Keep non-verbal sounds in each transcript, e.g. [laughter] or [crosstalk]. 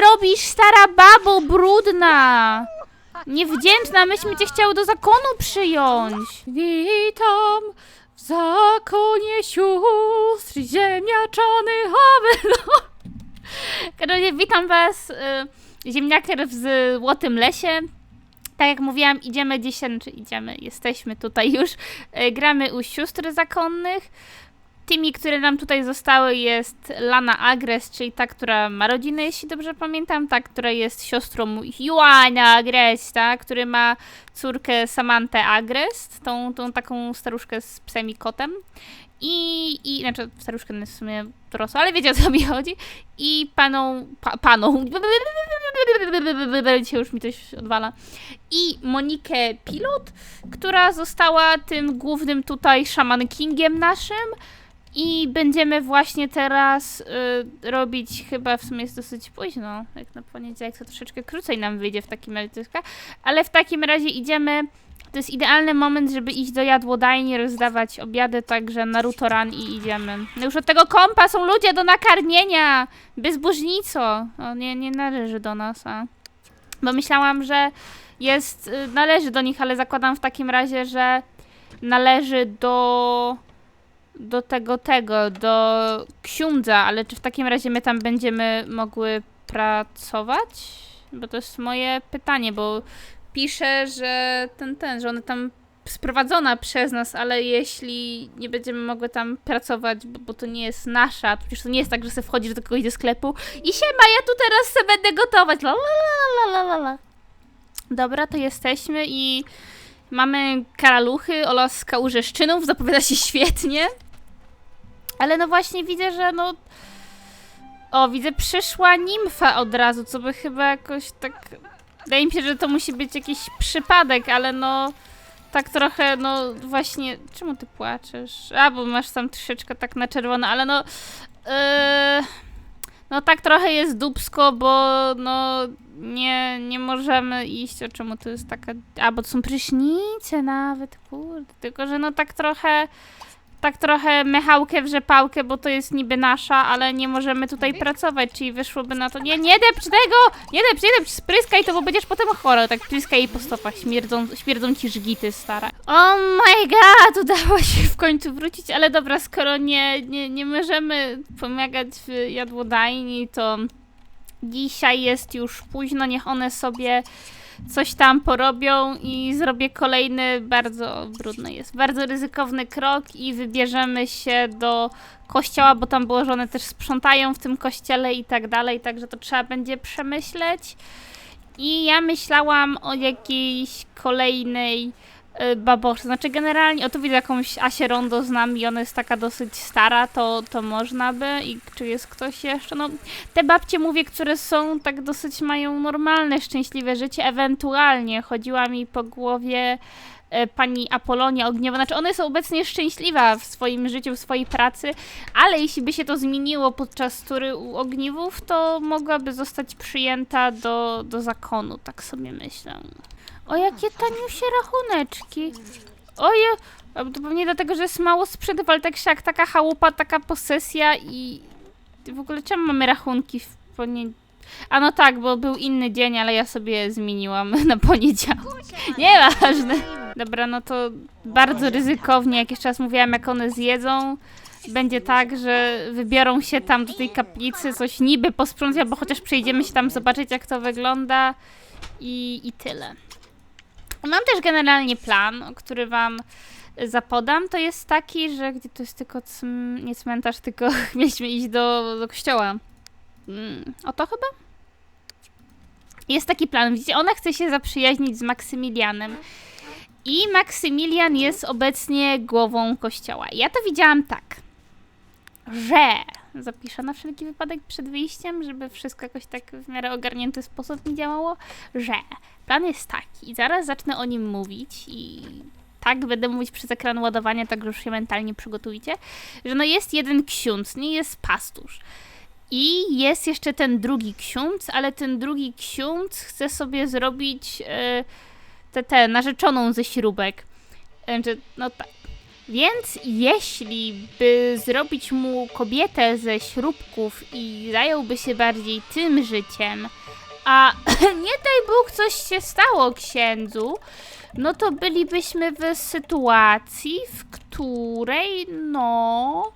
robisz, stara babo brudna? Niewdzięczna, myśmy cię chciały do zakonu przyjąć. Witam w zakonie sióstr ziemniaczany [laughs] no. Karolnie, witam was, y, ziemniaker w Złotym Lesie. Tak jak mówiłam, idziemy dzisiaj, czy idziemy, jesteśmy tutaj już, y, gramy u sióstr zakonnych. Tymi, które nam tutaj zostały jest Lana Agres, czyli ta, która ma rodzinę, jeśli dobrze pamiętam, ta, która jest siostrą Juana Agres, ta, który ma córkę Samantę Agrest, tą, tą taką staruszkę z psem i kotem. I, i znaczy staruszkę w sumie dorosła, ale wiecie o co mi chodzi. I paną, pa, paną, [laughs] dzisiaj już mi coś odwala. I Monikę Pilot, która została tym głównym tutaj szaman kingiem naszym. I będziemy właśnie teraz y, robić, chyba w sumie jest dosyć późno, jak na poniedziałek to troszeczkę krócej nam wyjdzie w takim razie, ale w takim razie idziemy, to jest idealny moment, żeby iść do jadłodajni, rozdawać obiady, także Naruto Run i idziemy. No już od tego kompa są ludzie do nakarmienia, bezbożnico, o, nie, nie należy do nas, a. Bo myślałam, że jest, y, należy do nich, ale zakładam w takim razie, że należy do do tego, tego, do księdza, ale czy w takim razie my tam będziemy mogły pracować? Bo to jest moje pytanie, bo pisze, że ten, ten, że ona tam sprowadzona przez nas, ale jeśli nie będziemy mogły tam pracować, bo, bo to nie jest nasza, to przecież to nie jest tak, że sobie wchodzisz do kogoś do sklepu i siema, ja tu teraz sobie będę gotować, la la la la la. Dobra, to jesteśmy i mamy karaluchy oraz kałużeszczynów, zapowiada się świetnie. Ale no właśnie widzę, że no... O, widzę, przyszła nimfa od razu, co by chyba jakoś tak... Wydaje mi się, że to musi być jakiś przypadek, ale no... Tak trochę, no właśnie... Czemu ty płaczesz? A, bo masz tam troszeczkę tak na czerwono, ale no... Yy... No tak trochę jest dupsko, bo no nie, nie możemy iść, o czemu to jest taka... A, bo to są prysznice nawet, kurde. Tylko, że no tak trochę tak trochę mechałkę w rzepałkę, bo to jest niby nasza, ale nie możemy tutaj pracować, czyli wyszłoby na to, nie, nie depcz tego, nie depcz, nie depcz, spryskaj to, bo będziesz potem chora, tak pryskaj jej po stopach, śmierdzą, śmierdzą ci żgity, stara. Oh my god, udało się w końcu wrócić, ale dobra, skoro nie, nie, nie możemy pomagać w jadłodajni, to dzisiaj jest już późno, niech one sobie coś tam porobią i zrobię kolejny bardzo brudny jest, bardzo ryzykowny krok i wybierzemy się do kościoła, bo tam było, że one też sprzątają w tym kościele i tak dalej, także to trzeba będzie przemyśleć. I ja myślałam o jakiejś kolejnej y, babosze. Znaczy generalnie, o tu widzę jakąś Asię Rondo znam i ona jest taka dosyć stara, to, to można by. I czy jest ktoś jeszcze? No, te babcie mówię, które są tak dosyć mają normalne, szczęśliwe życie. Ewentualnie chodziła mi po głowie e, pani Apolonia Ogniowa. Znaczy, ona jest obecnie szczęśliwa w swoim życiu, w swojej pracy, ale jeśli by się to zmieniło podczas tury u Ogniwów, to mogłaby zostać przyjęta do, do zakonu, tak sobie myślę. O, jakie taniusie rachuneczki. Oje, to pewnie dlatego, że jest mało sprzętów, ale tak się jak taka chałupa, taka posesja i... W ogóle czemu mamy rachunki w poniedziałek? A no tak, bo był inny dzień, ale ja sobie zmieniłam [laughs] na poniedziałek. Nieważne. Dobra, no to bardzo ryzykownie, jak jeszcze raz mówiłam, jak one zjedzą, będzie tak, że wybiorą się tam do tej kaplicy, coś niby posprzątać, bo chociaż przejdziemy się tam zobaczyć, jak to wygląda i, i tyle. Mam też generalnie plan, który wam zapodam. To jest taki, że gdzie to jest tylko cm, nie cmentarz, tylko [laughs] mieliśmy iść do, do kościoła. Mm, o to chyba? Jest taki plan. Widzicie, ona chce się zaprzyjaźnić z Maksymilianem. I Maksymilian jest obecnie głową kościoła. Ja to widziałam tak, że zapiszę na wszelki wypadek przed wyjściem, żeby wszystko jakoś tak w miarę ogarnięty sposób mi działało, że plan jest taki zaraz zacznę o nim mówić i tak będę mówić przez ekran ładowania, tak już się mentalnie przygotujcie, że no jest jeden ksiądz, nie jest pastusz. I jest jeszcze ten drugi ksiądz, ale ten drugi ksiądz chce sobie zrobić e, tę te, narzeczoną ze śrubek. Znaczy, no tak. Więc jeśli by zrobić mu kobietę ze śrubków i zająłby się bardziej tym życiem, a [clears throat] nie daj Bóg coś się stało księdzu, no to bylibyśmy w sytuacji, w której no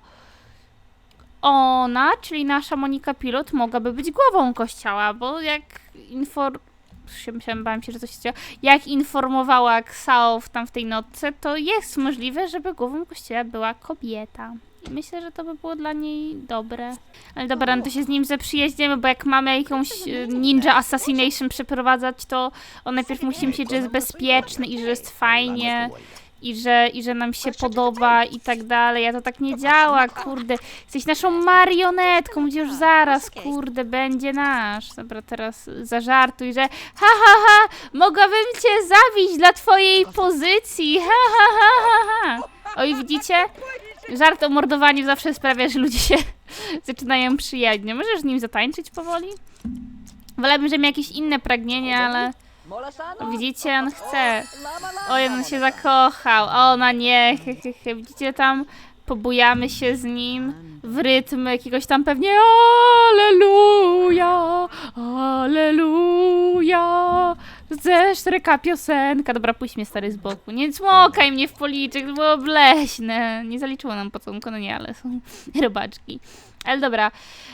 ona, czyli nasza Monika Pilot, mogłaby być głową kościoła, bo jak infor... Myślałam, bałam się, że coś się dzieje. Jak informowała Ksao w tam w tej notce, to jest możliwe, żeby głową kościoła była kobieta. Myślę, że to by było dla niej dobre. Ale dobra, no to się z nim zaprzyjaźnimy, bo jak mamy jakąś e, ninja assassination przeprowadzać, to on najpierw musi myśleć, że jest bezpieczny i że jest fajnie i że, i że nam się podoba i tak dalej, a to tak nie działa, kurde. Jesteś naszą marionetką, gdzie już zaraz, kurde, będzie nasz. Dobra, teraz zażartuj, że ha, ha, ha, mogłabym cię zabić dla twojej pozycji, ha, ha, ha, ha, ha. Oj, widzicie? Żart o mordowaniu zawsze sprawia, że ludzie się [laughs] zaczynają przyjaźnie. Możesz z nim zatańczyć powoli? Wolałabym, że miał jakieś inne pragnienia, ale widzicie, on chce. Oj, on się zakochał, ona nie, he, he, he. Widzicie tam, pobujamy się z nim w rytm jakiegoś tam pewnie Aleluja, Aleluja. Zesztreka piosenka. Dobra, puść mnie stary z boku. Nie cmokaj mnie w policzek, to było obleśne. Nie zaliczyło nam pocałunku, no nie, ale są [laughs] robaczki. Ale dobra,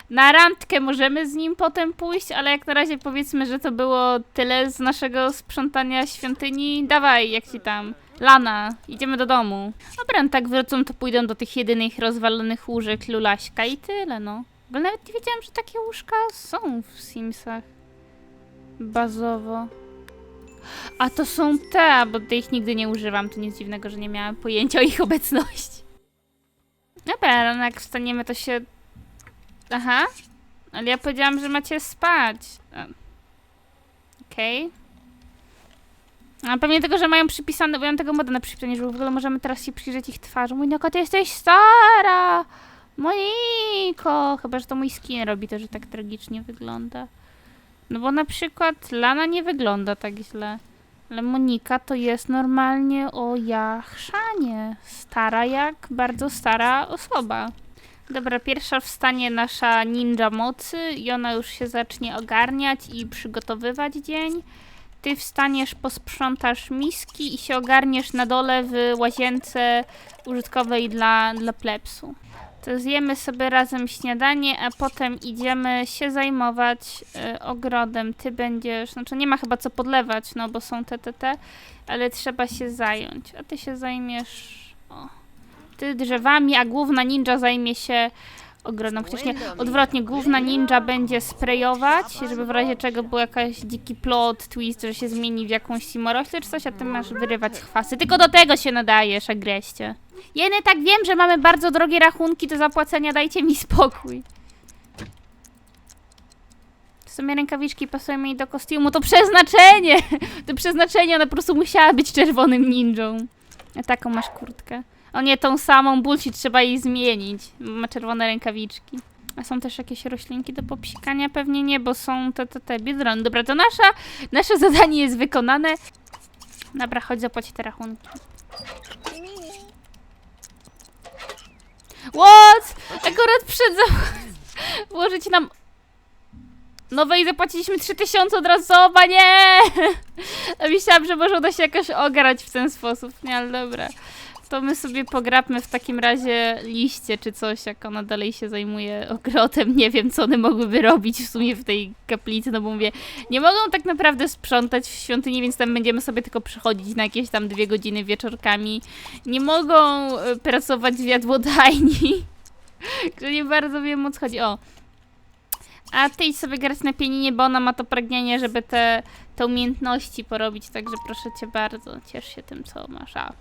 na randkę możemy z nim potem pójść, ale jak na razie powiedzmy, że to było tyle z naszego sprzątania świątyni. Dawaj, jak ci tam. Lana, idziemy do domu. Dobra, no tak wrócą, to pójdą do tych jedynych rozwalonych łóżek Lulaśka i tyle, no. Bo nawet nie wiedziałam, że takie łóżka są w Simsach. Bazowo. A to są te, bo ich nigdy nie używam, to nic dziwnego, że nie miałam pojęcia o ich obecności. Dobra, no jak wstaniemy, to się Aha. Ale ja powiedziałam, że macie spać. Okej. A pewnie tego, że mają przypisane, bo ja mam tego moda na przypisanie, że w ogóle możemy teraz się przyjrzeć ich twarzą. Mój no, ty jesteś stara! Moniko! Chyba, że to mój skin robi to, że tak tragicznie wygląda. No bo na przykład Lana nie wygląda tak źle. Ale Monika to jest normalnie o ja chrzanie. Stara jak bardzo stara osoba. Dobra, pierwsza wstanie nasza ninja mocy i ona już się zacznie ogarniać i przygotowywać dzień. Ty wstaniesz, posprzątasz miski i się ogarniesz na dole w łazience użytkowej dla, dla plebsu. To zjemy sobie razem śniadanie, a potem idziemy się zajmować y, ogrodem. Ty będziesz, znaczy nie ma chyba co podlewać, no bo są te, te, te, ale trzeba się zająć. A ty się zajmiesz, o, ty drzewami, a główna ninja zajmie się ogrodem. Chociaż nie, odwrotnie, główna ninja będzie sprayować, żeby w razie czego był jakiś dziki plot, twist, że się zmieni w jakąś simoroślę czy coś, a ty masz wyrywać chwasy. Tylko do tego się nadajesz, agreście. Jeny, tak wiem, że mamy bardzo drogie rachunki do zapłacenia, dajcie mi spokój. W sumie rękawiczki pasują mi do kostiumu, to przeznaczenie! [laughs] To przeznaczenie, ona po prostu musiała być czerwonym ninją. A taką masz kurtkę. O nie, tą samą bullshit trzeba jej zmienić. Ma czerwone rękawiczki. A są też jakieś roślinki do popsikania? Pewnie nie, bo są te, te, te biedrony. Dobra, to nasza, nasze zadanie jest wykonane. Dobra, chodź zapłać te rachunki. What? Akurat przed. [laughs] Włożyć nam... Nowe i zapłaciliśmy 3000 od razu, oba nie! [laughs] Myślałam, że może uda się jakoś ograć w ten sposób. Nie, ale dobra. To my sobie pograbmy w takim razie liście czy coś, jak ona dalej się zajmuje ogrodem. Nie wiem, co one mogłyby robić w sumie w tej kaplicy, no bo mówię, nie mogą tak naprawdę sprzątać w świątyni, więc tam będziemy sobie tylko przychodzić na jakieś tam dwie godziny wieczorkami. Nie mogą e, pracować w jadłodajni. [laughs] Że nie bardzo wiem o co chodzi. O. A ty idź sobie grać na pianinie, bo ona ma to pragnienie, żeby te, te umiejętności porobić, także proszę cię bardzo, ciesz się tym, co masz. A.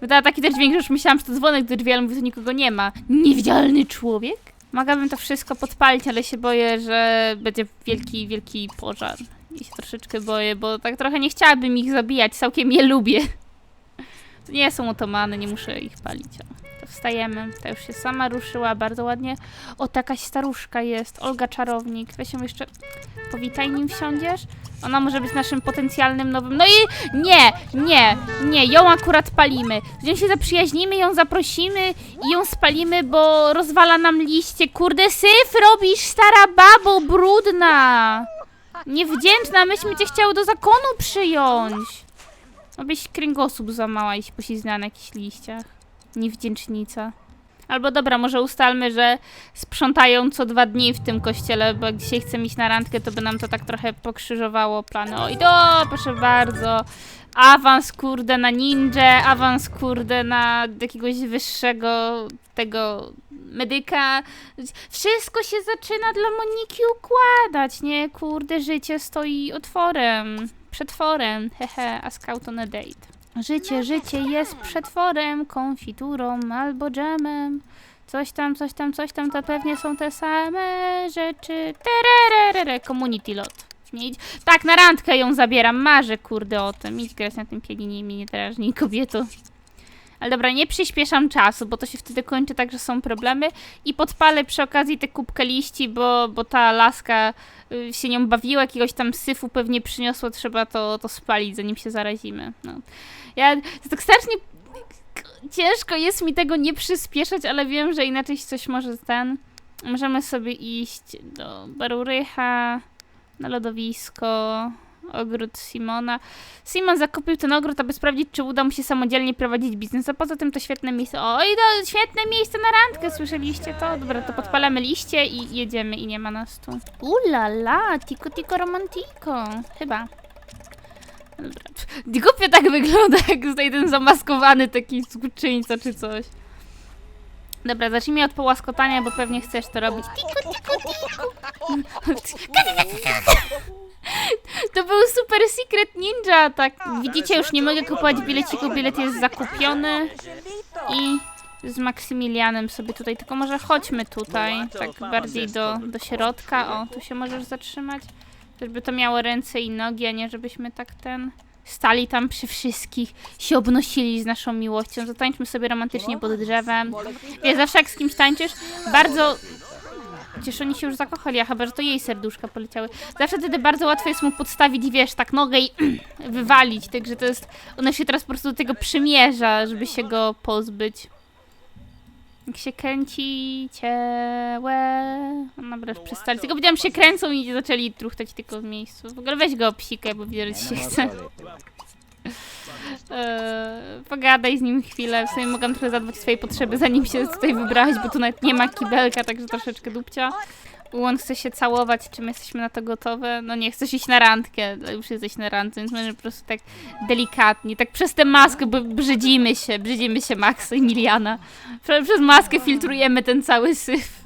Wydała taki też dźwięk, że już myślałam, że to dzwonek do drzwi, ale mówię, tu nikogo nie ma. Niewidzialny człowiek? Mogłabym to wszystko podpalić, ale się boję, że będzie wielki, wielki pożar. I się troszeczkę boję, bo tak trochę nie chciałabym ich zabijać, całkiem je lubię. To nie są otomany, nie muszę ich palić. O, to wstajemy. Ta już się sama ruszyła, bardzo ładnie. O, to jakaś staruszka jest, Olga Czarownik. Weź ją jeszcze, powitaj nim wsiądziesz. Ona może być naszym potencjalnym nowym. No i nie, nie, nie, ją akurat palimy. Z nią się zaprzyjaźnimy, ją zaprosimy i ją spalimy, bo rozwala nam liście. Kurde, syf robisz, stara babo, brudna. Niewdzięczna, myśmy cię chciały do zakonu przyjąć. Abyś kręgosłup złamała i się poślizgnęła na jakichś liściach. Niewdzięcznica. Albo dobra, może ustalmy, że sprzątają co dwa dni w tym kościele, bo jak dzisiaj chcemy iść na randkę, to by nam to tak trochę pokrzyżowało plany. Oj, do, proszę bardzo. Awans, kurde, na ninja, awans, kurde, na jakiegoś wyższego tego medyka. Wszystko się zaczyna dla Moniki układać, nie? Kurde, życie stoi otworem, przetworem, hehe, a scout on a date. Życie, życie jest przetworem, konfiturą albo dżemem. Coś tam, coś tam, coś tam, to pewnie są te same rzeczy. Tererere, community lot. Tak, na randkę ją zabieram, marzę kurde o tym. Idź grać na tym pianinie i mnie nie drażnij, kobieto. Ale dobra, nie przyspieszam czasu, bo to się wtedy kończy tak, że są problemy. I podpalę przy okazji tę kubkę liści, bo, bo ta laska y, się nią bawiła, jakiegoś tam syfu pewnie przyniosło, trzeba to, to spalić, zanim się zarazimy. No. Ja tak strasznie ciężko jest mi tego nie przyspieszać, ale wiem, że inaczej coś może ten. Możemy sobie iść do Barurycha, na lodowisko, ogród Simona. Simon zakupił ten ogród, aby sprawdzić, czy uda mu się samodzielnie prowadzić biznes, a poza tym to świetne miejsce. Oj, to świetne miejsce na randkę, słyszeliście to? Dobra, to podpalamy liście i jedziemy i nie ma nas tu. Ulala, tico tico romantico. Chyba. Głupio tak wygląda, jak tutaj ten zamaskowany taki skurczyńca czy coś. Dobra, zacznijmy od połaskotania, bo pewnie chcesz to robić. To był super secret ninja, tak. Widzicie, już nie mogę kupować bileciku, bilet jest zakupiony. I z Maksymilianem sobie tutaj, tylko może chodźmy tutaj, tak bardziej do, do środka. O, tu się możesz zatrzymać. Żeby to miało ręce i nogi, a nie żebyśmy tak ten... Stali tam przy wszystkich, się obnosili z naszą miłością. Zatańczmy sobie romantycznie pod drzewem. Wiesz, zawsze jak z kimś tańczysz, bardzo... Przecież oni się już zakochali, a chyba, że to jej serduszka poleciały. Zawsze wtedy bardzo łatwo jest mu podstawić, wiesz, tak nogę i [clears throat] wywalić. Także to jest... Ona się teraz po prostu do tego przymierza, żeby się go pozbyć. Jak się kręci ciełe... No dobra, już przestali. Tylko powiedziałam, się kręcą i zaczęli truchtać tylko w miejscu. W ogóle weź go psikę, bo widzę, że ci się chce. Eee, [laughs] pogadaj z nim chwilę. W sumie mogłam trochę zadbać o swoje potrzeby, zanim się tutaj wybrałaś, bo tu nawet nie ma kibelka, także troszeczkę dupcia. On chce się całować, czy my jesteśmy na to gotowe? No nie, chcesz iść na randkę, już jesteś na randce, więc może po prostu tak delikatnie, tak przez tę maskę, bo brzydzimy się, brzydzimy się Maxa i Miliana. Prze- Przez maskę filtrujemy ten cały syf.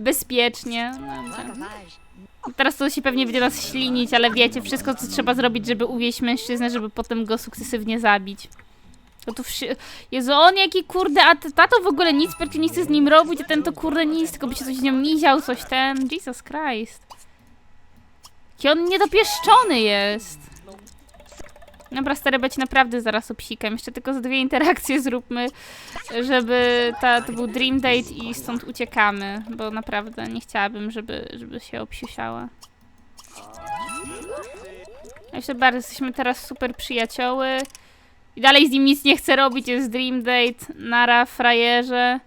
Bezpiecznie. No. Teraz to się pewnie będzie nas ślinić, ale wiecie, wszystko co trzeba zrobić, żeby uwieść mężczyznę, żeby potem go sukcesywnie zabić. To tu wszy... Jezu, on jaki kurde, a t- tato w ogóle nic nie chce z nim robić, a ten to kurde nic, tylko by się coś z nią miział, coś ten. Jesus Christ. Jaki on niedopieszczony jest. Dobra, stary, być naprawdę zaraz obsikam. Jeszcze tylko z dwie interakcje zróbmy, żeby ta, to był dream date i stąd uciekamy, bo naprawdę nie chciałabym, żeby, żeby się obsiusiała. Jeszcze bardzo jesteśmy teraz super przyjacioły. I dalej z nim nic nie chcę robić, jest dream date, nara, frajerze.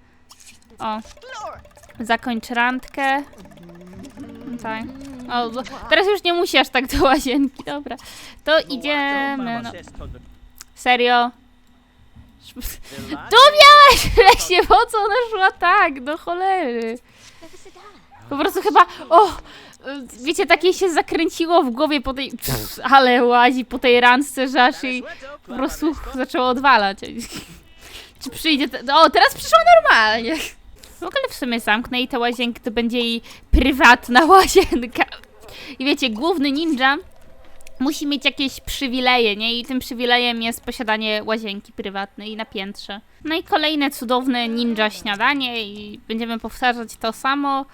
O. Zakończ randkę. Tak. O, teraz już nie musi aż tak do łazienki, dobra. To idziemy, no. Serio? [laughs] Tu miałaś wreszcie, po co ona szła tak, do cholery. Po prostu chyba, o, wiecie, takie się zakręciło w głowie po tej, pff, ale łazi po tej randce, że aż jej po prostu zaczęło odwalać. [laughs] Czy przyjdzie, o, teraz przyszło normalnie. W ogóle w sumie zamknę i tę łazienkę to będzie jej prywatna [laughs] łazienka. I wiecie, główny ninja musi mieć jakieś przywileje, nie? I tym przywilejem jest posiadanie łazienki prywatnej na piętrze. No i kolejne cudowne ninja śniadanie i będziemy powtarzać to samo.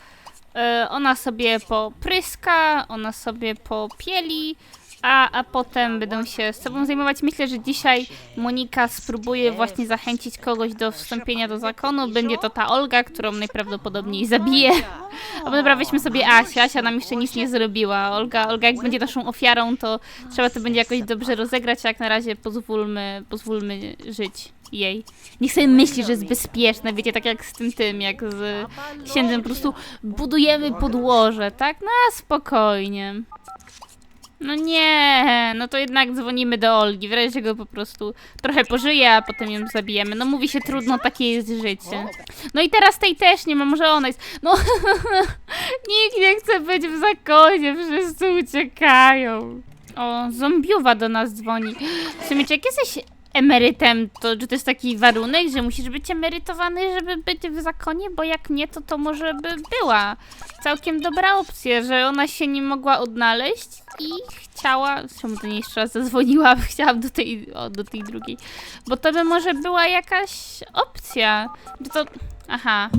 E, ona sobie popryska, ona sobie popieli, a, a potem będą się z sobą zajmować. Myślę, że dzisiaj Monika spróbuje właśnie zachęcić kogoś do wstąpienia do zakonu. Będzie to ta Olga, którą najprawdopodobniej zabije. [laughs] A dobra, weźmy sobie Asia. Asia nam jeszcze nic nie zrobiła. Olga, Olga jak będzie naszą ofiarą, to trzeba to będzie jakoś dobrze rozegrać, a jak na razie pozwólmy, pozwólmy żyć jej. Niech sobie myśli, że jest bezpieczna, wiecie, tak jak z tym tym, jak z księdzem, po prostu budujemy podłoże, tak? Na spokojnie. No nie, no to jednak dzwonimy do Olgi, w razie go po prostu trochę pożyje, a potem ją zabijemy. No mówi się trudno, takie jest życie. No i teraz tej też nie ma, może ona jest... No, [laughs] nikt nie chce być w zakonie, wszyscy uciekają. O, zombiuwa do nas dzwoni. Czy jak jesteś emerytem, to czy to jest taki warunek, że musisz być emerytowany, żeby być w zakonie? Bo jak nie, to to może by była całkiem dobra opcja, że ona się nie mogła odnaleźć i chciała... Czemu do niej jeszcze raz zadzwoniła? [laughs] Chciałam do tej, o, do tej drugiej. Bo to by może była jakaś opcja. Że to... Aha.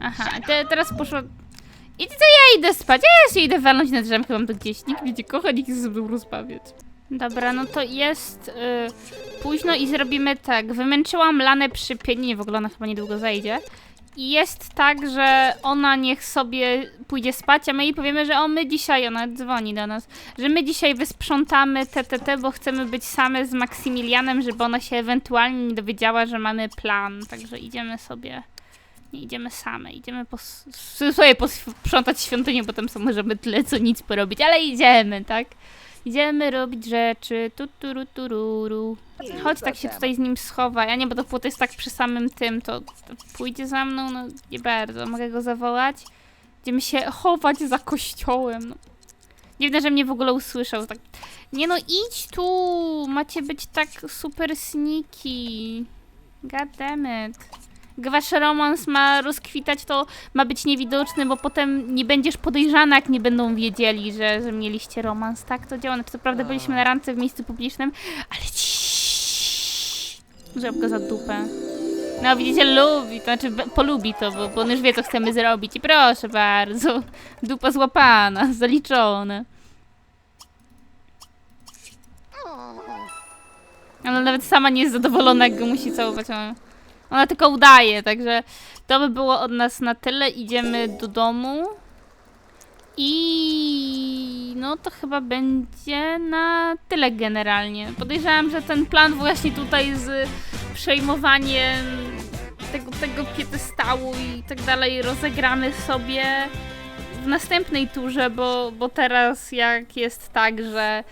Aha. Te, teraz poszło... I to ja idę spać, ja się idę walnąć na drzemkę, mam to gdzieś. Nikt mnie nie kocha, nikt ze mną rozmawiać. Dobra, no to jest y, późno i zrobimy tak. Wymęczyłam Lanę przy pianinie, w ogóle ona chyba niedługo zajdzie. I jest tak, że ona niech sobie pójdzie spać, a my jej powiemy, że o, my dzisiaj, ona dzwoni do nas, że my dzisiaj wysprzątamy TTT, bo chcemy być same z Maksymilianem, żeby ona się ewentualnie nie dowiedziała, że mamy plan. Także idziemy sobie, nie idziemy same, idziemy pos sobie posprzątać świątynię, potem sobie możemy tyle co nic porobić, ale idziemy, tak? Idziemy robić rzeczy, tuturu tururu. Chodź, tak się tutaj z nim schowa. Ja nie, bo to płot jest tak przy samym tym, to, to pójdzie za mną, no nie bardzo. Mogę go zawołać? Będziemy się chować za kościołem. No. Dziwne, że mnie w ogóle usłyszał. Tak. Nie no, idź tu! Macie być tak super sneaky. God damn it. Wasz romans ma rozkwitać, to ma być niewidoczny, bo potem nie będziesz podejrzana, jak nie będą wiedzieli, że, że mieliście romans. Tak to działa. Znaczy, to prawda, byliśmy na randce w miejscu publicznym, ale ciii. Złap go za dupę. No widzicie, lubi, to znaczy polubi to, bo, bo on już wie, co chcemy zrobić. I proszę bardzo, dupa złapana, zaliczone. Ona nawet sama nie jest zadowolona, jak go musi całować. Ona- tylko udaje, także to by było od nas na tyle. Idziemy do domu. I no to chyba będzie na tyle generalnie. Podejrzewam, że ten plan właśnie tutaj z przejmowaniem tego, tego piedestału i tak dalej rozegramy sobie w następnej turze, bo, bo teraz jak jest tak, że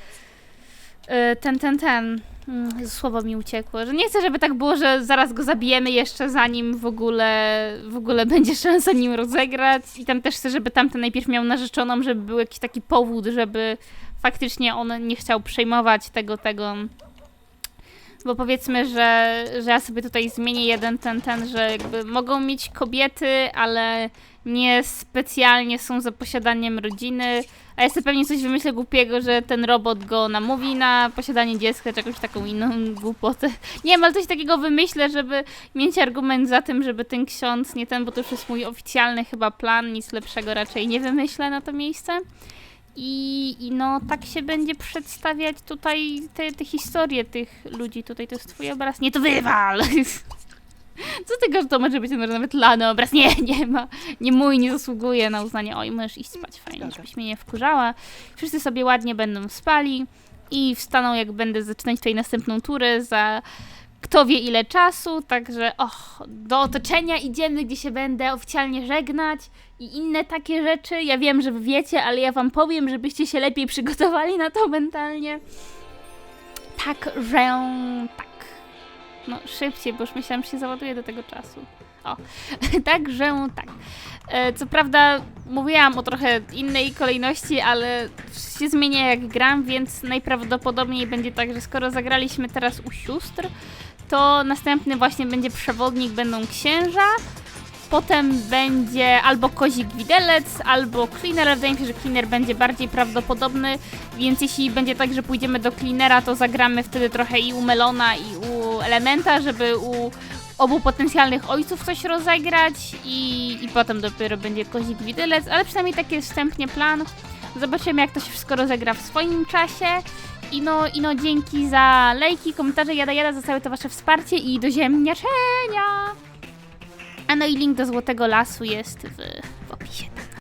y, ten, ten, ten mm, słowo mi uciekło, że nie chcę, żeby tak było, że zaraz go zabijemy jeszcze zanim w ogóle w ogóle [laughs] będzie szansa nim rozegrać. I tam też chcę, żeby tamten najpierw miał narzeczoną, żeby był jakiś taki powód, żeby faktycznie on nie chciał przejmować tego, tego bo powiedzmy, że, że ja sobie tutaj zmienię jeden ten, ten, że jakby mogą mieć kobiety, ale nie specjalnie są za posiadaniem rodziny, a ja sobie pewnie coś wymyślę głupiego, że ten robot go namówi na posiadanie dziecka, czy jakąś taką inną głupotę. Nie wiem, ale coś takiego wymyślę, żeby mieć argument za tym, żeby ten ksiądz, nie ten, bo to już jest mój oficjalny chyba plan, nic lepszego raczej nie wymyślę na to miejsce. I, I no, tak się będzie przedstawiać tutaj te, te historie tych ludzi. Tutaj to jest twój obraz. Nie, to wywal! [laughs] Co tego, że to może być nawet lany obraz? Nie, nie ma. Nie mój, nie zasługuje na uznanie. Oj, możesz iść spać, fajnie, żebyś mnie nie wkurzała. Wszyscy sobie ładnie będą spali i wstaną, jak będę zaczynać tutaj następną turę za kto wie ile czasu, także och, do otoczenia idziemy, gdzie się będę oficjalnie żegnać i inne takie rzeczy. Ja wiem, że wy wiecie, ale ja wam powiem, żebyście się lepiej przygotowali na to mentalnie. Tak, że tak. No szybciej, bo już myślałam, że się załaduje do tego czasu. O, [laughs] tak, że tak. E, co prawda mówiłam o trochę innej kolejności, ale się zmienia jak gram, więc najprawdopodobniej będzie tak, że skoro zagraliśmy teraz u sióstr, to następny właśnie będzie przewodnik, będą księża. Potem będzie albo kozik widelec, albo cleaner, wydaje mi się, że cleaner będzie bardziej prawdopodobny, więc jeśli będzie tak, że pójdziemy do cleanera, to zagramy wtedy trochę i u Melona, i u Elementa, żeby u obu potencjalnych ojców coś rozegrać i, i potem dopiero będzie kozik widelec, ale przynajmniej taki jest wstępnie plan. Zobaczymy, jak to się wszystko rozegra w swoim czasie I no, i no dzięki za lajki, komentarze, jada jada, za całe to wasze wsparcie i do ziemniaczenia. A no i link do Złotego Lasu jest w, w opisie.